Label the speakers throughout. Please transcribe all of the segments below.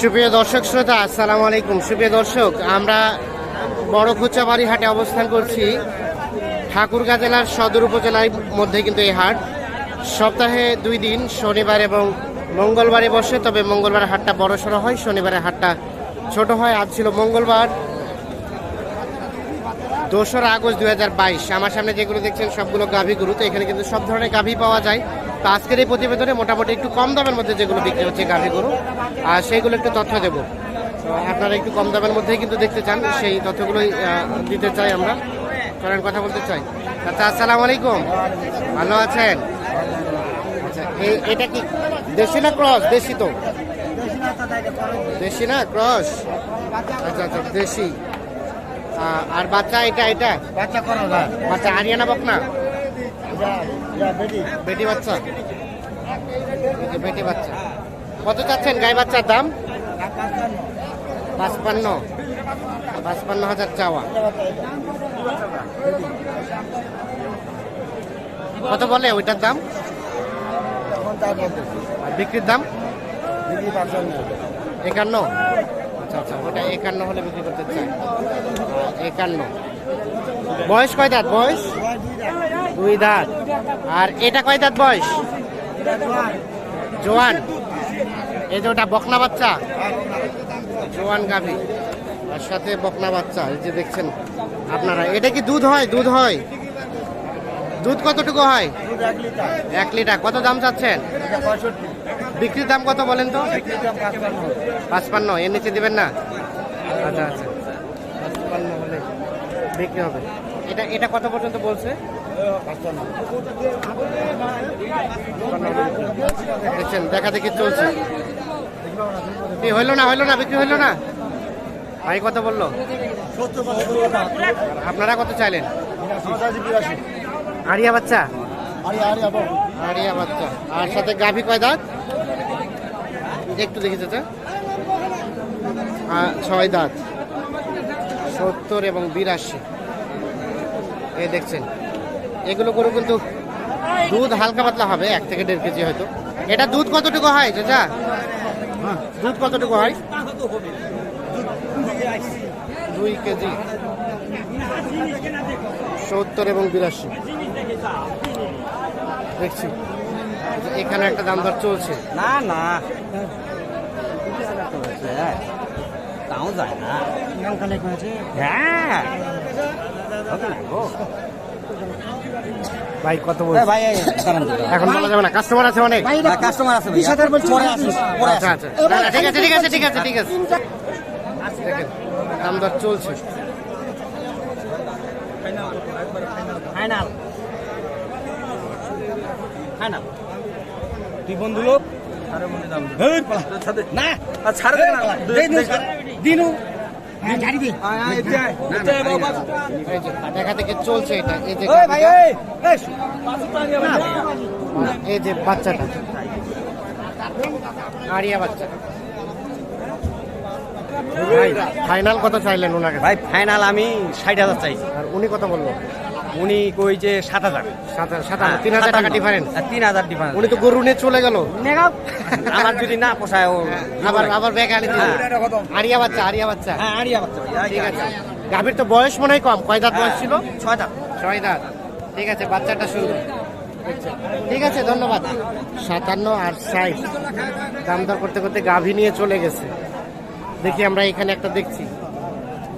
Speaker 1: সুপ্রিয় দর্শক শ্রোতা, আসসালামু আলাইকুম। সুপ্রিয় দর্শক, আমরা বড় খুচাবাড়ি হাটে অবস্থান করছি। ঠাকুরগাঁ জেলার সদর উপজেলার মধ্যে কিন্তু এই হাট। সপ্তাহে দুই দিন, শনিবার এবং মঙ্গলবারে বসে, তবে মঙ্গলবার হাটটা বড় সড়ো হয়, শনিবারের হাটটা ছোট হয়। আজ ছিল মঙ্গলবার, দোসরা আগস্ট দু হাজার বাইশ। আমার সামনে যেগুলো দেখছেন সবগুলো গাভী গরু, তো এখানে কিন্তু সব ধরনের গাভী পাওয়া যায়। তো আজকের এই প্রতিবেদনে মোটামুটি একটু কম দামের মধ্যে যেগুলো বিক্রি হচ্ছে গাভী গরু আর সেইগুলো একটু তথ্য দেবো। আপনারা একটু কম দামের মধ্যেই কিন্তু দেখতে চান সেই তথ্যগুলোই দিতে চাই আমরা। কারণ কথা বলতে চাই। আচ্ছা আসসালামু আলাইকুম। ভালো আছেন? আচ্ছা এটা কি দেশি না ক্রস? দেশি তো? দেশি না ক্রস? আচ্ছা আচ্ছা দেশি। আর বাচ্চা এটা এটা?
Speaker 2: বাচ্চা করা
Speaker 1: বাচ্চা আরিয়ানা বকনা?
Speaker 2: বেটি
Speaker 1: বেটি বাচ্চা? বেটি বাচ্চা। কত চাচ্ছেন গাই বাচ্চার দাম? পাঁচপান্ন। পাঁচপান্ন হাজার চাওয়া। কত বলে ওইটার দাম? বিক্রির দাম? একান্ন। আচ্ছা আচ্ছা ওটা একান্ন হলে বিক্রি করতে চাই। একান্ন। বয়স কয় দাঁত? বয়স? দুই দাঁত। আর এটা কয় দাঁত বয়স? জোয়ান। এই যে ওটা বকনা বাচ্চা? জোয়ান গাভী। তার সাথে বকনা বাচ্চা, এই যে দেখছেন আপনারা। এটা কি দুধ হয়? দুধ হয়। দুধ কতটুকু হয়?
Speaker 2: এক লিটার।
Speaker 1: কত দাম চাচ্ছেন? বিক্রির দাম কত বলেন তো?
Speaker 2: পাঁচপান্ন।
Speaker 1: এর নিচে দেবেন না? আচ্ছা আচ্ছা। পাঁচপান্ন হলে বিক্রি হবে। এটা এটা কত পর্যন্ত বলছে? দেখছেন, দেখা দেখি চলছে। কি হইল না হইল না, বিক্রি হইল না? ভাই কত বলল। আপনারা কত চাইলেন? আরিয়া বাচ্চা? আরিয়া বাচ্চা। আর সাথে গাভী কয় দাঁত? একটু দেখি চাচা। ছয় দাঁত। সত্তর এবং বিরাশি। এই দেখছেন। এগুলো গরু কিন্তু দুধ হালকা পাতলা হবে এক থেকে দেড় কেজি হয়তো। এটা দুধ কতটুকু হয় চাচা? দুধ কতটুকু হয়? দুই কেজি। সত্তর এবং বিরাশি। দেখছি। এখানে একটা দাম দর চলছে।
Speaker 3: না না। তাও যায় না। হ্যাঁ।
Speaker 1: ভাই কত
Speaker 3: এ ভাই।
Speaker 1: এখন বলা যাবে না কাস্টমার আছে অনেক
Speaker 3: কাস্টমার আছে ভাই
Speaker 2: বিশ হাজার বলছি,
Speaker 3: পরে আসুন, পরে
Speaker 1: আচ্ছা আচ্ছা ঠিক আছে ঠিক আছে ঠিক আছে ঠিক আছে দেখেন দাম দর চলছে
Speaker 3: ফাইনাল ফাইনাল তুই বন্ধু লোক না আর ছাড়ে দিনু
Speaker 1: দেখা থেকে চলছে এটা এই যে
Speaker 3: এই
Speaker 1: যে বাচ্চাটা। আরিয়া বাচ্চা। ভাই ফাইনাল কত চাইলেন ওনাকে
Speaker 3: ভাই ফাইনাল আমি ষাট হাজার চাইছি।
Speaker 1: আর উনি কথা বলল?
Speaker 3: উনি কই যে সাত হাজার।
Speaker 1: সাত হাজার সাত হাজার তিন হাজার টাকা ডিফারেন্স
Speaker 3: তিন হাজার ডিফারেন্স
Speaker 1: উনি তো গরু নিয়ে চলে গেল।
Speaker 3: আমার যদি না পোষায় ও
Speaker 1: আবার আবার ব্যাগ আনি
Speaker 3: হ্যাঁ।
Speaker 1: আরিয়া বাচ্চা আরিয়া বাচ্চা।
Speaker 3: হ্যাঁ আড়িয়া বাচ্চা
Speaker 1: ঠিক আছে। গাভীর তো বয়স মনে হয় কম। কয় দাঁত বয়স ছিল?
Speaker 3: ছয় দাঁত।
Speaker 1: ছয় দাঁত। ঠিক আছে বাচ্চাটা সুন্দর ঠিক আছে ধন্যবাদ। সাতান্ন আর ষাট। দাম দর করতে করতে গাভী নিয়ে চলে গেছে। দেখি আমরা এখানে একটা দেখছি।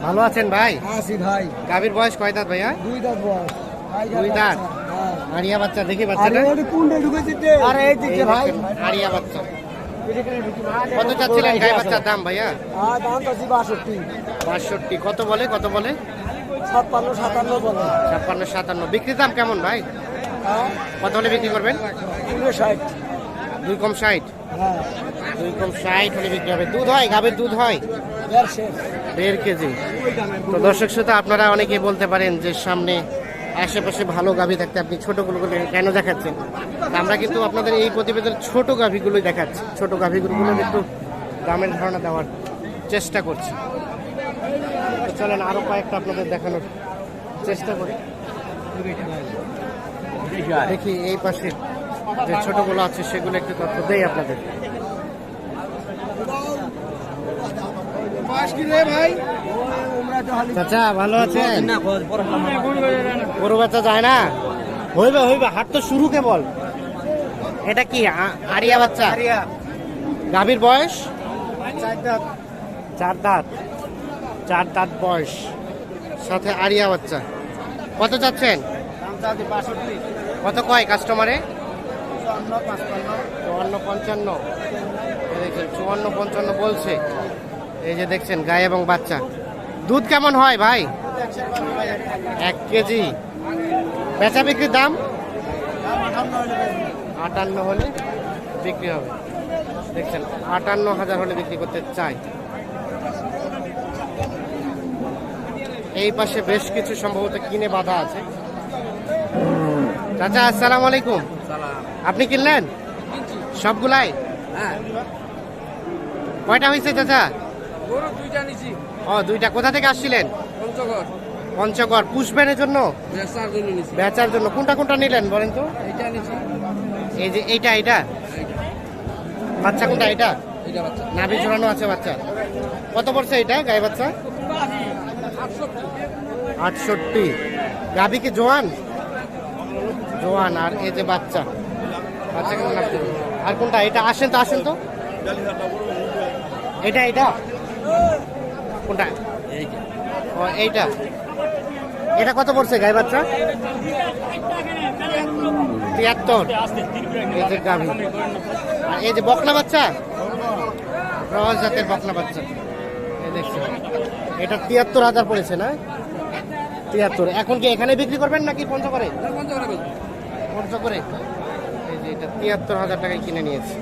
Speaker 1: ভালো আছেন ভাই?
Speaker 2: আসি ভাই।
Speaker 1: গাভীর বয়স কয় দাঁত ভাইয়া?
Speaker 2: দুই দাঁত বয়স।
Speaker 1: দুই দাঁত। আরিয়া বাচ্চা দেখি বাচ্চাটা
Speaker 2: কুন্ডে ঢুকেছে আরে এই দিকে ভাই।
Speaker 1: আরিয়া বাচ্চা। কত চাচ্ছিলেন গাই বাচ্চার দাম ভাইয়া?
Speaker 2: দাম তো বাষট্টি।
Speaker 1: বাষট্টি। কত বলে কত বলে?
Speaker 2: ছাপ্পান্ন সাতান্ন বলে।
Speaker 1: ছাপ্পান্ন সাতান্ন। বিক্রির দাম কেমন ভাই?
Speaker 2: হ্যাঁ?
Speaker 1: কত হলে বিক্রি করবেন?
Speaker 2: ষাট।
Speaker 1: দুই কম ষাট।
Speaker 2: হ্যাঁ।
Speaker 1: দুই কম ষাট হলে বিক্রি হবে। দুধ হয় গাভীর দুধ হয়?
Speaker 2: দেড়
Speaker 1: কেজি। তো দর্শক শ্রোতা, আপনারা অনেকেই বলতে পারেন যে সামনে আশেপাশে ভালো গাভী থাকতে আপনি ছোটগুলো কেন দেখাচ্ছেন? আমরা কিন্তু আপনাদের এই প্রতিবেদন ছোট গাভীগুলোই দেখাচ্ছি। ছোট গাভীগুলো কিন্তু দামের ধারণা দেওয়ার চেষ্টা করছি। চলেন আরও কয়েকটা আপনাদের দেখানোর চেষ্টা করি। দেখি এই পাশে যে ছোটোগুলো আছে, সেগুলো একটু তথ্য দেই আপনাদের। চাচা ভালো আছেন? গরু বাচ্চা যায় না? হইবে হইবে হাট তো শুরু কেবল এটা কি আরিয়া বাচ্চা? গাভীর বয়স? চার দাঁত। চার দাঁত। বয়স। সাথে আরিয়া বাচ্চা। কত চাচ্ছেন? কত কয় কাস্টমারে চুয়ান্ন পঞ্চান্ন। চুয়ান্ন পঞ্চান্ন বলছে। এই যে দেখছেন গায়ে এবং বাচ্চা। দুধ কেমন হয় ভাই? এক কেজি। বেচা বিক্রির দাম? আটান্ন হলে বিক্রি হবে। দেখছেন আটান্ন হাজার হলে বিক্রি করতে চাই। এই পাশে বেশ কিছু সম্ভবত কিনে বাধা আছে। চাচা আসসালামু আলাইকুম। আপনি কিনলেন? সবগুলাই? কয়টা হয়েছে চাচা?
Speaker 3: গরু দুইটা নিছি।
Speaker 1: ও দুইটা। কোথা থেকে আসছিলেন?
Speaker 3: পঞ্চগড়।
Speaker 1: পঞ্চগড়। পুষবেনের জন্য?
Speaker 3: বেচার জন্য নিছি।
Speaker 1: বেচার জন্য। কোনটা কোনটা নিলেন বলেন তো?
Speaker 3: এইটা নিছি।
Speaker 1: এই যে এইটা এইটা? বাচ্চা কোনটা এটা নাভি ঝোলানো আছে বাচ্চা। কত পড়ছে এটা গায়ে বাচ্চা? আটষট্টি। গাভি কি জোয়ান? জোয়ান। আর এই যে বাচ্চা। বাচ্চা কেমন আর কোনটা এটা আসেন তো আসেন তো। এটা এটা কোনটা? ও এইটা। এটা কত পড়ছে গায়ে বাচ্চা? তিয়াত্তর। গাভি। আর এই যে বকনা বাচ্চা? রস জাতের বকনা বাচ্চা। এই দেখছেন। এটা তিয়াত্তর হাজার পড়েছে না? তিয়াত্তর। এখন কি এখানে বিক্রি করবেন নাকি পঞ্চগড়ে করে। এই যে এটা তিয়াত্তর হাজার টাকায় কিনে নিয়েছে।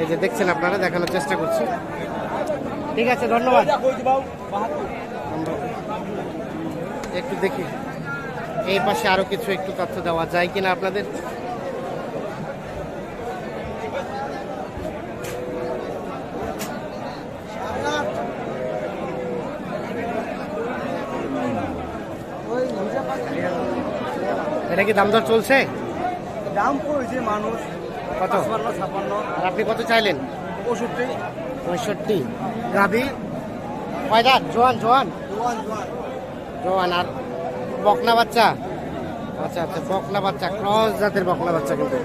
Speaker 1: এই যে দেখছেন আপনারা, দেখানোর চেষ্টা করছি। ঠিক আছে ধন্যবাদ। একটু দেখি। এই পাশে আরও কিছু একটু তথ্য দেওয়া যায় কিনা আপনাদের? এটা কি দাম দর চলছে?
Speaker 2: দাম কইছে মানুষ
Speaker 1: কত?
Speaker 2: ছাপ্পান্ন
Speaker 1: আর আপনি কত চাইলেন?
Speaker 2: পঁয়ষট্টি।
Speaker 1: পঁয়ষট্টি। গাভি কয় দাঁত জোয়ান জোয়ান
Speaker 2: জোয়ান
Speaker 1: আর বকনা বাচ্চা? আচ্ছা আচ্ছা বকনা বাচ্চা ক্রস জাতের বকনা বাচ্চা কিন্তু।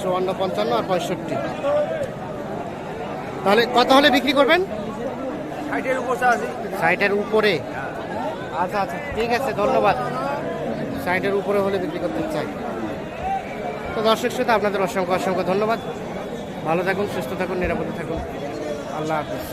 Speaker 1: চুয়ান্ন পঞ্চান্ন আর পঁয়ষট্টি। তাহলে কত হলে বিক্রি করবেন? সাইটের উপরে আচ্ছা আচ্ছা ঠিক আছে ধন্যবাদ। সাইটের উপরে হলে বিক্রি করতে চাই। তো দর্শক শ্রোতা আপনাদের অসংখ্য অসংখ্য ধন্যবাদ। ভালো থাকুন সুস্থ থাকুন নিরাপদে থাকুন। আল্লাহ হাফিজ।